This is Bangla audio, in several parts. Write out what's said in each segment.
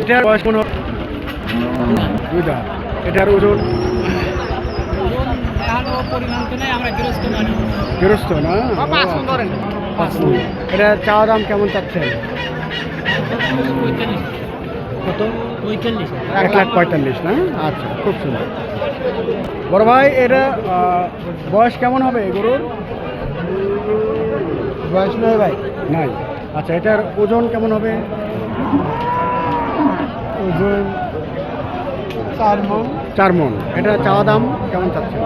এটার বয়স কোনো দুই দাঁত এটার ওজন? গৃহস্থ না। এটা চাওয়া দাম কেমন চাচ্ছেন? কত? এক লাখ পঁয়তাল্লিশ না? আচ্ছা খুব সুন্দর। বড় ভাই এটা বয়স কেমন হবে গরুর? বয়স নয় ভাই। নাই। আচ্ছা এটার ওজন কেমন হবে? ওজন চার মন চার মন এটা চাওয়া দাম কেমন চাচ্ছেন?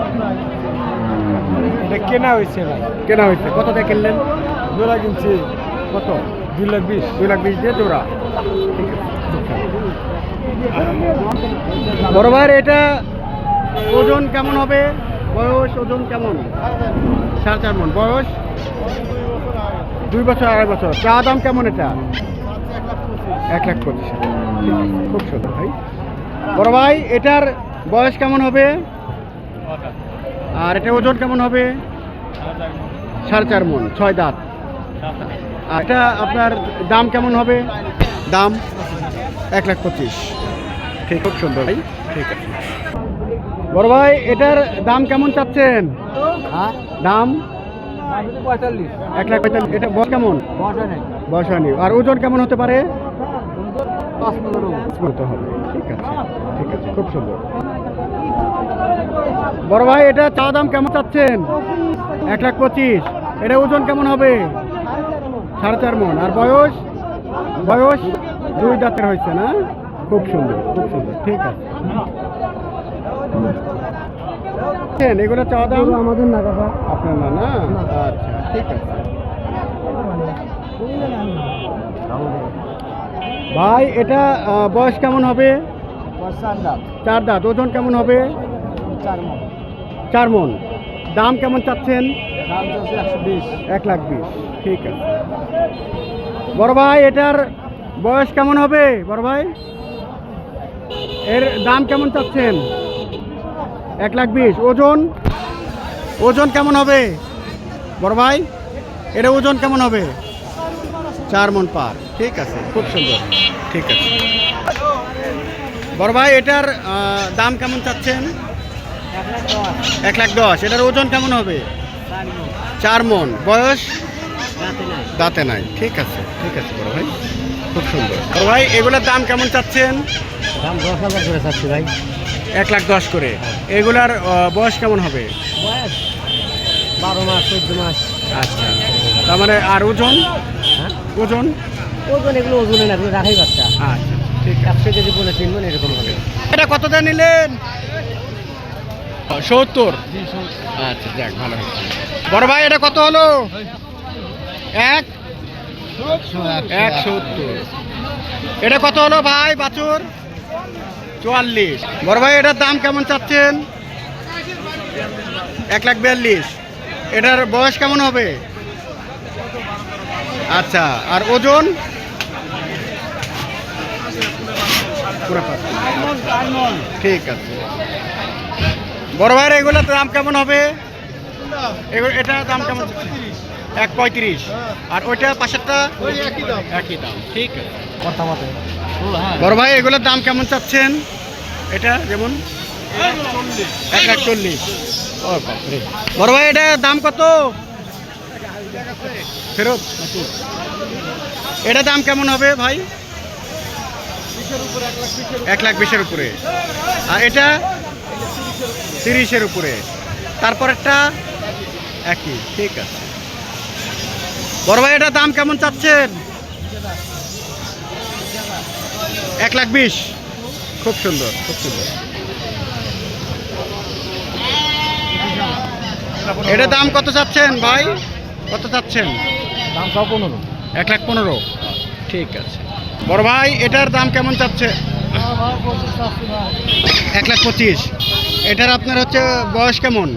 এটা কেনা হয়েছে ভাই। কেনা হয়েছে। কত দিয়ে কিনলেন? জোড়া কিনছি। কত? দুই লাখ বিশ। দুই লাখ বিশ দিয়ে জোড়া। ঠিক আছে। বড় ভাইয়ের এটা ওজন কেমন হবে? বয়স ওজন কেমন? সাড়ে চার মন বয়স? দুই বছর আড়াই বছর। চা দাম কেমন এটা? এক লাখ পঁচিশ। খুব সুন্দর ভাই। বড় ভাই এটার বয়স কেমন হবে? আর এটা ওজন কেমন হবে? সাড়ে চার মন ছয় দাঁত। আর এটা আপনার দাম কেমন হবে? দাম এক লাখ পঁচিশ। ঠিক খুব সুন্দর ভাই ঠিক আছে। বড় ভাই এটার দাম কেমন চাচ্ছেন? দাম? এক লাখ পঁয়তাল্লিশ। এটা বয়স কেমন? বয়স হয়নি। আর ওজন কেমন হতে পারে? পাঁচ পনেরো মতো হবে ঠিক আছে ঠিক আছে খুব সুন্দর বড় ভাই এটা চা দাম কেমন চাচ্ছেন? এক লাখ পঁচিশ। এটা ওজন কেমন হবে? সাড়ে চার মন। আর বয়স? বয়স? দুই দাঁতের হয়েছে না? খুব সুন্দর খুব সুন্দর। ঠিক আছে। এগুলো চা দাম? আমাদের না আপনার না না? আচ্ছা ঠিক আছে। ভাই এটা বয়স কেমন হবে? চার দাঁত। ওজন কেমন হবে? চার মন। দাম কেমন চাচ্ছেন? এক লাখ বিশ। ঠিক আছে। বড় ভাই এটার বয়স কেমন হবে? বড় ভাই এর দাম কেমন চাচ্ছেন? এক লাখ বিশ। ওজন? ওজন কেমন হবে? বড় ভাই এটা ওজন কেমন হবে? চার মন পার ঠিক আছে খুব সুন্দর। ঠিক আছে। বড় ভাই এটার দাম কেমন চাচ্ছেন? এক লাখ দশ। এটার ওজন কেমন হবে? চার মন বয়স? দাঁতে নাই। ঠিক আছে ঠিক আছে বড় ভাই খুব সুন্দর। বড় ভাই এগুলোর দাম কেমন চাচ্ছেন? দাম দশ হাজার করে চাচ্ছি ভাই। এক লাখ দশ করে। এগুলার বয়স কেমন হবে? বয়স বারো মাস চোদ্দ মাস। আচ্ছা। তার মানে আর ওজন? ওজন? ওজন এগুলো ওজনে না এগুলো রাখাই বাচ্চা। আচ্ছা ঠিক একশো কেজি পনেরো তিন মন এরকম হবে। এটা কত দিয়ে নিলেন? সত্তর। আচ্ছা যাক ভালো বড় ভাই এটা কত হলো? এক? এক সত্তর। এটা কত হলো ভাই বাছুর? চুয়াল্লিশ। বড় ভাই এটার দাম কেমন চাচ্ছেন? এক লাখ বিয়াল্লিশ। এটার বয়স কেমন হবে? আচ্ছা আর ওজন? ঠিক আছে। বড় ভাইয়ের এগুলোর দাম কেমন হবে? এটার দাম কেমন? এক পঁয়ত্রিশ। আর ওইটা পাশেরটা একই দাম, ঠিক আছে। বড় ভাই, এগুলোর দাম কেমন চাচ্ছেন? এটা যেমন? এক লাখ চল্লিশ। বড় ভাই এটা দাম কত? ফেরত। এটা দাম কেমন হবে ভাই? এক লাখ বিশের উপরে। আর এটা তিরিশের উপরে। তারপর তারপরেরটা একই। ঠিক আছে। বড় ভাই এটার দাম কেমন চাচ্ছেন? এক লাখ বিশ। খুব সুন্দর খুব সুন্দর। এটা দাম কত চাচ্ছেন ভাই? কত চাচ্ছেন? দাম সব পনেরো। এক লাখ পনেরো। ঠিক আছে। বড় ভাই এটার দাম কেমন চাচ্ছে? এক লাখ পঁচিশ। এটার আপনার হচ্ছে বয়স কেমন?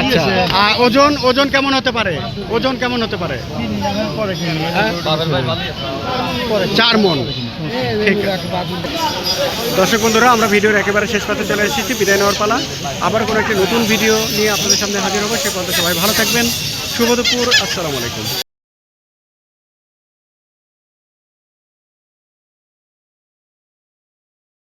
আচ্ছা। আর ওজন ওজন কেমন হতে পারে? ওজন কেমন হতে পারে? চার মন। দর্শক বন্ধুরা, আমরা ভিডিওর একেবারে শেষ পাতে চলে এসেছি, বিদায় নেওয়ার পালা। আবার কোনো একটি নতুন ভিডিও নিয়ে আপনাদের সামনে হাজির হব, সে পর্যন্ত সবাই ভালো থাকবেন। শুভ দুপুর, আসসালামু আলাইকুম।